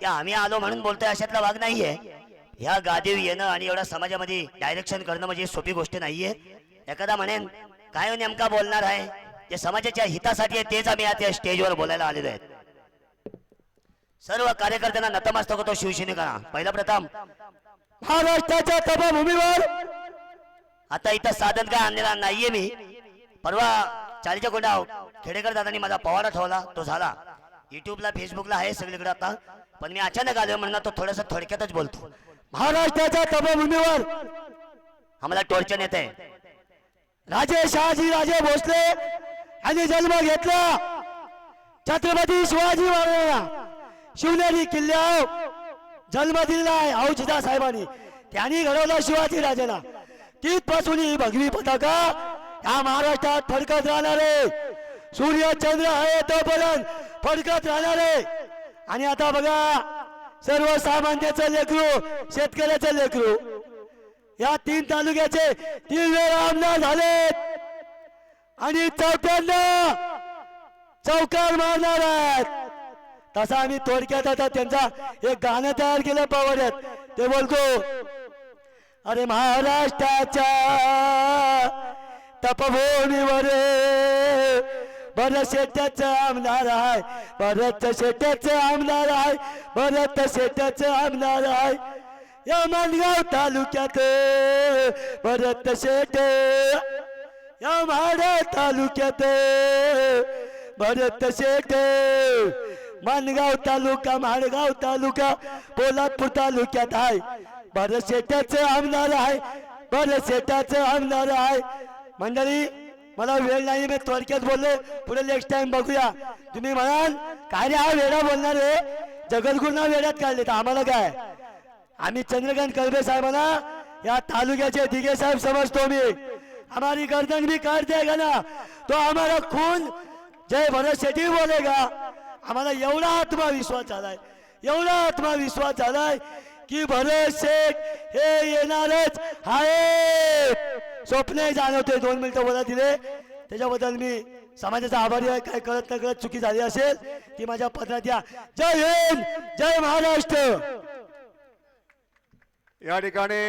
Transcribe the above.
की आम्ही आलो म्हणून बोलतोय अशातला भाग नाहीये. ह्या गादीव येणं आणि एवढ्या समाजामध्ये डायरेक्शन करणं म्हणजे सोपी गोष्ट नाहीये. एखादा म्हणेन काय हो नेमका बोलणार आहे? जे समाजाच्या हितासाठी आहे तेच आम्ही आता स्टेजवर बोलायला आलेलो आहेत. सर्व कार्यकर्त्यांना नतमस्तक होतो शिवसेनेकरा पहिला प्रथम. महाराष्ट्राच्या सभाभूमीवर आता इथं साधन काय आणलेला नाहीये मी. परवा चालीच्या कोंडा खेडेकर दादांनी माझा पवाडा ठेवला तो झाला. युट्यूबला फेसबुकला आहे सगळीकडे आता. पण मी अचानक आलो म्हणून तो थोडस थोडक्यातच बोलतो. महाराष्ट्राच्या तपभूमीवर आम्हाला टोर्चन येत आहे राजे शहाजी राजे भोसले यांनी जन्म घेतला. छत्रपती शिवाजी महाराजांना. शिवनेरी किल्ल्यावर जन्म दिलेला आहे औचिता साहेबांनी. त्यांनी घडवला शिवाजी राजाला. तिथपासून ही भगवी पताका या महाराष्ट्रात फडकत राहणार. आहे सूर्य चंद्र आहे तोपर्यंत फडकत राहणार. आहे आणि आता बघा सर्वसामान्याचं लेकरू शेतकऱ्याचं लेकरू या तीन तालुक्याचे तीन वेळा आमदार झालेत. आणि चौथ्यांदा चौकार मारणार आहेत. तसा आम्ही थोडक्यात आता त्यांचा एक गाणं तयार केलं पावड्यात. ते बोलतो अरे महाराष्ट्राच्या तपभूमीवर भरत शेट्याच आमदार आहे. भरत शेट्याच आमदार आहे. भरत शेट्याच आमदार आहे. या मानगाव तालुक्यात भरत शेट. या माडा तालुक्यात भरत शेट. मानगाव तालुका माडगाव तालुका पोलादपूर तालुक्यात आहे. भरत शेट्याच आमदार आहे. भरत शेट्याचं आमदार आहे. मंडळी मला वेळ नाही मी थोडक्यात बोललो. पुढे नेक्स्ट टाइम बघूया. तुम्ही म्हणाल काय रे हा वेळा बोलणार रे? जगद्गुरुना वेळात काढले तर आम्हाला काय? आम्ही चंद्रकांत कळबे साहेबांना या तालुक्याचे दिगे साहेब समजतो मी. हमारी गर्दन भी काट देगा ना? तो हमारा खून जय भरत शेट्टी बोलेगा आम्हाला एवढा आत्मविश्वास झालाय एवढा आत्मविश्वास झालाय की भरत शेठ हे येणारच आहे. स्वप्ने जाणवते. दोन मिनिटं बोला दिले. त्याच्याबद्दल मी समाजाचा आभारी आहे. काय कळत न कळत चुकी झाली असेल ती माझ्या पत्रात या. जय हिंद जय महाराष्ट्र. या ठिकाणी